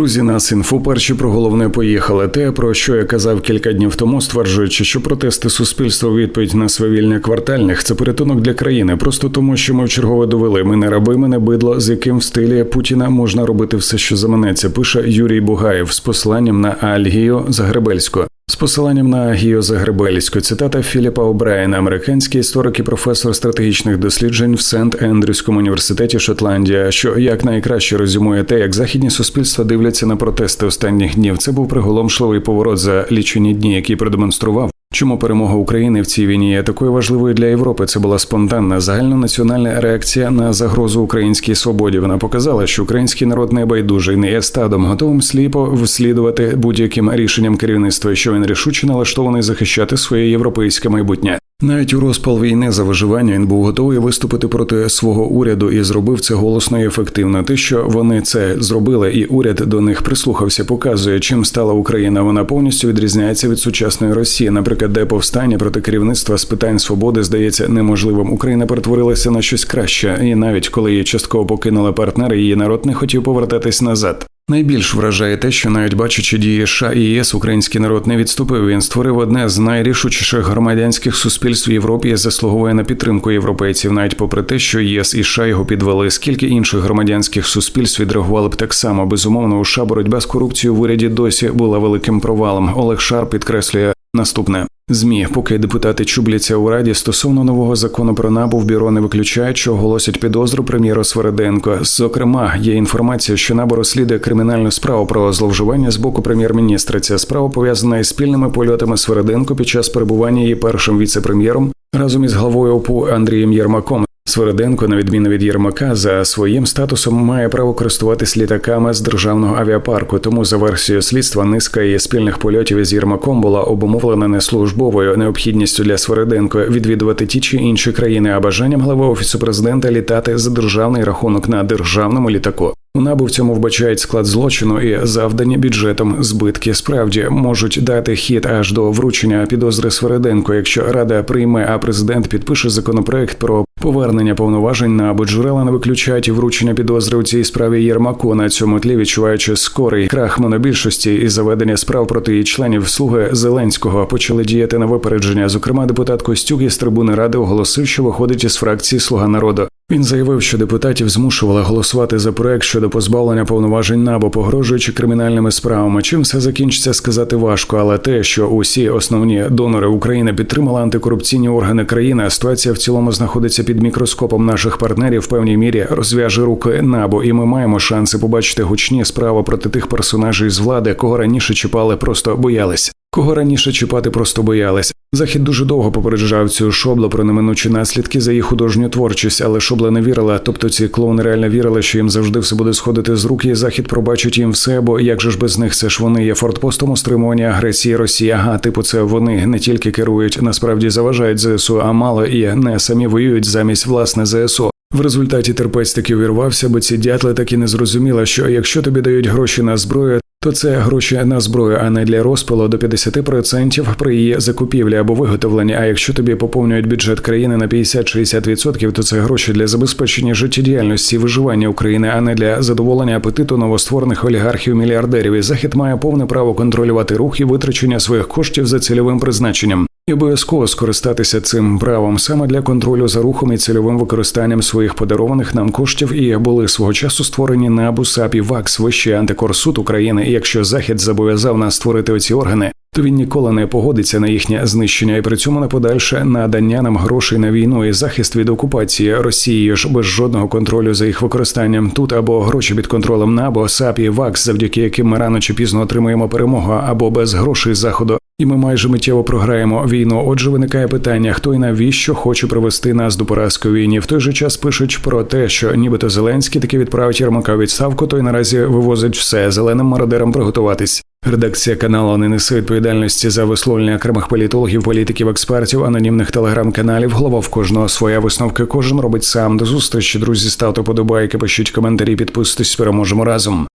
Друзі, нас інфо перші про головне поїхали. Те, про що я казав кілька днів тому, стверджуючи, що протести суспільства відповідь на свавільня квартальних це порятунок для країни, просто тому, що ми вчергове довели. Ми не раби, ми не бидло, з яким в стилі Путіна можна робити все, що заманеться. Пише Юрій Бугаєв з посланням на Альгію Загребельську. Посиланням на Гіоза Загребельську цитата Філіпа Обрайна, американський історик і професор стратегічних досліджень в Сент Ендрюському університеті Шотландія, що якнайкраще резюмує те, як західні суспільства дивляться на протести останніх днів. Це був приголомшливий поворот за лічені дні, який продемонстрував. Чому перемога України в цій війні є такою важливою для Європи? Це була спонтанна загальнонаціональна реакція на загрозу українській свободі. Вона показала, що український народ не байдужий, не є стадом, готовим сліпо вслідувати будь-яким рішенням керівництва, що він рішуче налаштований захищати своє європейське майбутнє. Навіть у розпал війни за виживання він був готовий виступити проти свого уряду і зробив це голосно і ефективно. Те, що вони це зробили, і уряд до них прислухався, показує, чим стала Україна. Вона повністю відрізняється від сучасної Росії. Наприклад, де повстання проти керівництва з питань свободи здається неможливим. Україна перетворилася на щось краще, і навіть коли її частково покинули партнери, її народ не хотів повертатись назад. Найбільш вражає те, що навіть бачачи дії США і ЄС, український народ не відступив. Він створив одне з найрішучіших громадянських суспільств в Європі і заслуговує на підтримку європейців, навіть попри те, що ЄС і США його підвели. Скільки інших громадянських суспільств відреагували б так само? Безумовно, у США боротьба з корупцією в уряді досі була великим провалом. Олег Шар підкреслює наступне. Змі, поки депутати чубляться у раді стосовно нового закону про набу в бюро не виключають, що оголосять підозру прем'єру Свереденко. Зокрема, є інформація, що набу розслідує кримінальну справу про зловживання з боку прем'єр-міністра. Ця справа пов'язана із спільними польотами Свереденко під час перебування її першим віце-прем'єром разом із главою ОПУ Андрієм Єрмаком. Свереденко, на відміну від Єрмака, за своїм статусом має право користуватись літаками з державного авіапарку. Тому за версією слідства низка її спільних польотів із Єрмаком була обумовлена не службовою необхідністю для Свереденко відвідувати ті чи інші країни, а бажанням глави офісу президента літати за державний рахунок на державному літаку. У набу в цьому вбачають склад злочину і завдані бюджетом збитки. Справді можуть дати хід аж до вручення підозри Свереденко, якщо рада прийме, а президент підпише законопроект про повернення повноважень набу джерела не виключають вручення підозри у цій справі Єрмаку. На цьому тлі відчуваючи скорий крах монобільшості і заведення справ проти її членів слуги Зеленського почали діяти на випередження. Зокрема, депутат Костюк із трибуни ради оголосив, що виходить із фракції Слуга народу. Він заявив, що депутатів змушували голосувати за проект щодо позбавлення повноважень набо, погрожуючи кримінальними справами. Чим все закінчиться, сказати важко, але те, що усі основні донори України підтримали антикорупційні органи країни, ситуація в цілому знаходиться під мікроскопом наших партнерів в певній мірі розв'яже руки набо, і ми маємо шанси побачити гучні справи проти тих персонажів з влади, кого раніше чіпали, просто боялись. Кого раніше чіпати просто боялись. Захід дуже довго попереджав цю шоблу про неминучі наслідки за їх художню творчість, але шобла не вірила. Тобто ці клоуни реально вірили, що їм завжди все буде сходити з рук, і захід пробачить їм все. Бо як же ж без них це ж вони є фортпостом у стримуванні агресії Росії. Ага, типу, це вони не тільки керують, насправді заважають ЗСУ, а мало і не самі воюють замість власне ЗСУ. В результаті терпець таки увірвався, бо ці дятли таки не зрозуміли, що якщо тобі дають гроші на зброю, то це гроші на зброю, а не для розпилу до 50% при її закупівлі або виготовленні. А якщо тобі поповнюють бюджет країни на 50-60%, то це гроші для забезпечення життєдіяльності і виживання України, а не для задоволення апетиту новостворених олігархів мільярдерів. І захід має повне право контролювати рух і витрачення своїх коштів за цільовим призначенням. І обов'язково скористатися цим правом саме для контролю за рухом і цільовим використанням своїх подарованих нам коштів і були свого часу створені НАБУ, САП і ВАКС, Вищий антикорсуд України. І якщо захід зобов'язав нас створити оці органи, то він ніколи не погодиться на їхнє знищення і при цьому на подальше надання нам грошей на війну і захист від окупації Росією ж без жодного контролю за їх використанням тут або гроші під контролем НАБО, САП і ВАКС, завдяки яким ми рано чи пізно отримуємо перемогу, або без грошей заходу. І ми майже миттєво програємо війну. Отже, виникає питання, хто і навіщо хоче привести нас до поразки у війні. В той же час пишуть про те, що нібито Зеленський таки відправить Єрмака відставку, той наразі вивозить все зеленим мародерам приготуватись. Редакція каналу не несе відповідальності за висловлення окремих політологів, політиків, експертів, анонімних телеграм-каналів. Голова в кожного своя висновка. Кожен робить сам. До зустрічі, друзі. Ставте подобайки, пишіть коментарі, підписуйтесь. Переможемо разом.